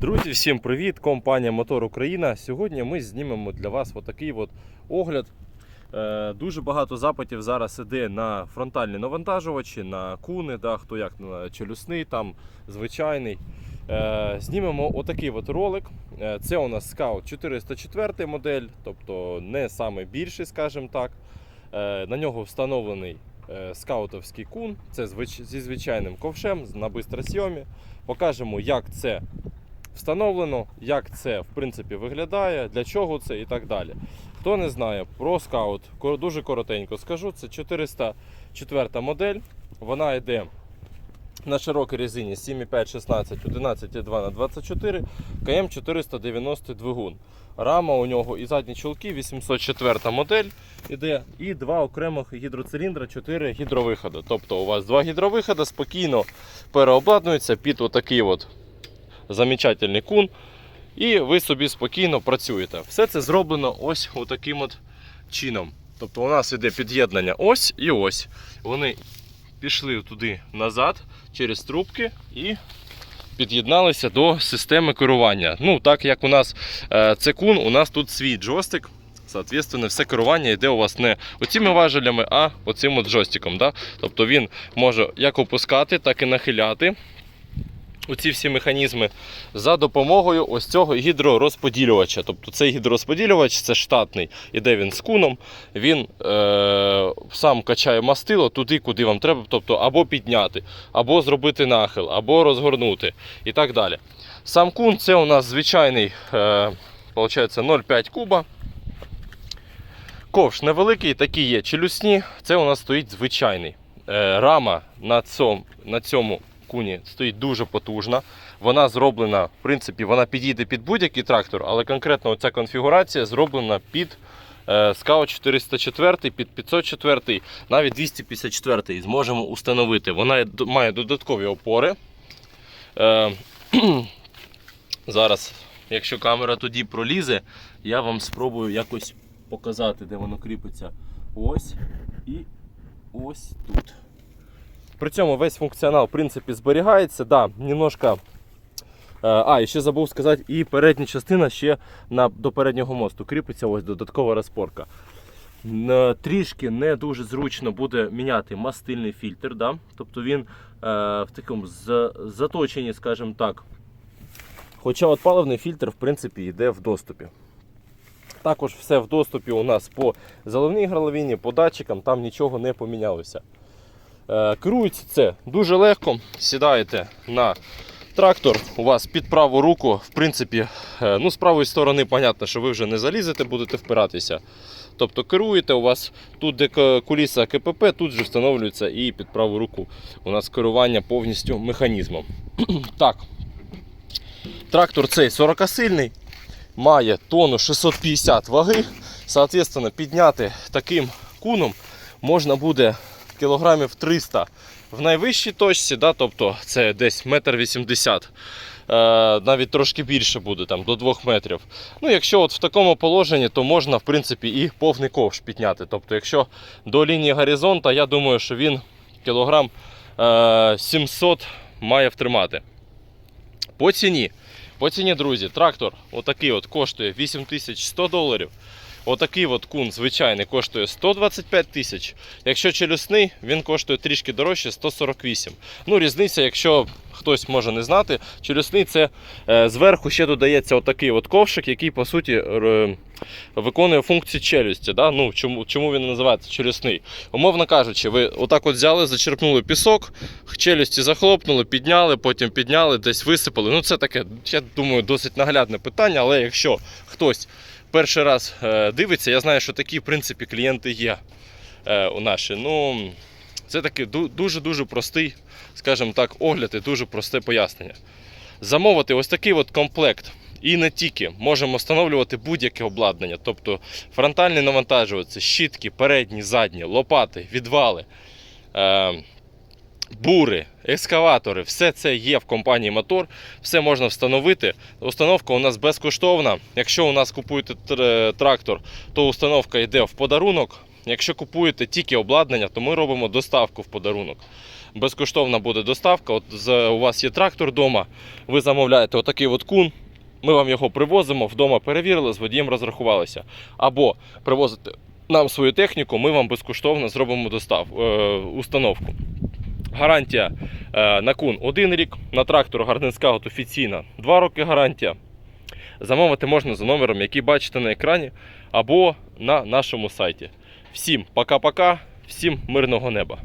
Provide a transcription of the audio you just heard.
Друзі, всім привіт! Компанія Мотор Україна. Сьогодні ми знімемо для вас отакий от огляд. Е, Дуже багато запитів зараз іде на фронтальні навантажувачі, на куни, да, хто як на челюсний, там звичайний. Е, Знімемо отакий от ролик. Е, Це у нас Scout 404 модель, тобто не найбільший, скажімо так. На нього встановлений скаутовський кун. Це зі звичайним ковшем на бистросйомі. Покажемо, як це встановлено, як це в принципі виглядає, для чого це і так далі. Хто не знає про скаут, дуже коротенько скажу. Це 404 модель. Вона йде на широкій резині 7,5, 16, 11,2 на 24, КМ 490 двигун. Рама у нього і задні чулки 804 модель іде, і два окремих гідроциліндра, 4 гідровиходи. Тобто у вас два гідровиходи спокійно переобладнуються під отакий от замечательний кун. І ви собі спокійно працюєте. Все це зроблено ось таким от чином. Тобто у нас іде під'єднання ось і ось. Вони пішли туди назад через трубки і під'єдналися до системи керування. Ну, так як у нас е, це кун, у нас тут свій джойстик. Соответственно, все керування йде у вас не оціми важелями, а оцим от джойстиком. Да? Тобто він може як опускати, так і нахиляти оці всі механізми за допомогою ось цього гідророзподілювача. Тобто цей гідророзподілювач це штатний, іде він з куном, він е, сам качає мастило туди, куди вам треба, тобто або підняти, або зробити нахил, або розгорнути і так далі. Сам кун це у нас звичайний е, 0,5 куба. Ковш невеликий, такі є челюсні. Це у нас стоїть звичайний. Е, рама на цьому, на цьому куні стоїть дуже потужна. Вона зроблена, в принципі, вона підійде під будь-який трактор, але конкретно ця конфігурація зроблена під е, 404, під 504, навіть 254 зможемо установити. Вона має додаткові опори. Е, зараз, якщо камера тоді пролізе, я вам спробую якось показати, де воно кріпиться. Ось і ось тут. При цьому весь функціонал в принципі зберігається. Да, немножко... Е, А, і ще забув сказати, і передня частина ще на, до переднього мосту кріпиться ось додаткова розпорка. Трішки не дуже зручно буде міняти мастильний фільтр. Да? Тобто він е, в такому за- заточенні, скажімо так. Хоча от паливний фільтр в принципі йде в доступі. Також все в доступі у нас по заливній горловині, по датчикам, там нічого не помінялося. Е, Керується це дуже легко. Сідаєте на трактор, у вас під праву руку, в принципі, е, ну, з правої сторони, понятно, що ви вже не залізете, будете впиратися. Тобто керуєте, у вас тут, де куліса КПП, тут же встановлюється і під праву руку у нас керування повністю механізмом. так. Трактор цей 40-сильний, має тонну 650 ваги. Соответственно, підняти таким куном можна буде кілограмів 300 в найвищій точці, да, тобто це десь метр вісімдесят. Е, навіть трошки більше буде, там, до 2 метрів. Ну, якщо от в такому положенні, то можна в принципі і повний ковш підняти. Тобто, якщо до лінії горизонта, я думаю, що він кілограм е, 700 має втримати. По ціні. По ціні, друзі, трактор отакий от коштує 8100 доларів. Отакий от кун звичайний коштує 125 тисяч. Якщо челюсний, він коштує трішки дорожче 148. Ну, різниця, якщо хтось може не знати, челюсний це е, зверху ще додається отакий от ковшик, який по суті виконує функцію челюсті. Да? Ну, чому, чому він називається челюсний? Умовно кажучи, ви отак от взяли, зачерпнули пісок, челюсті захлопнули, підняли, потім підняли, десь висипали. Ну, це таке, я думаю, досить наглядне питання, але якщо хтось перший раз е, дивиться, я знаю, що такі, в принципі, клієнти є е, у наші. Ну, це такий дуже-дуже простий, скажімо так, огляд і дуже просте пояснення. Замовити ось такий от комплект. І не тільки можемо встановлювати будь-яке обладнання, тобто фронтальні навантажувачі, щітки, передні, задні, лопати, відвали, е, бури, екскаватори, все це є в компанії Мотор, все можна встановити. Установка у нас безкоштовна. Якщо у нас купуєте трактор, то установка йде в подарунок. Якщо купуєте тільки обладнання, то ми робимо доставку в подарунок. безкоштовна буде доставка. От у вас є трактор вдома, ви замовляєте отакий от кун. Ми вам його привозимо, вдома перевірили, з водієм розрахувалися. Або привозите нам свою техніку, ми вам безкоштовно зробимо достав, е, установку. Гарантія е, на кун 1 рік, на трактор Scout офіційна 2 роки гарантія. Замовити можна за номером, який бачите на екрані, або на нашому сайті. Всім пока-пока, всім мирного неба.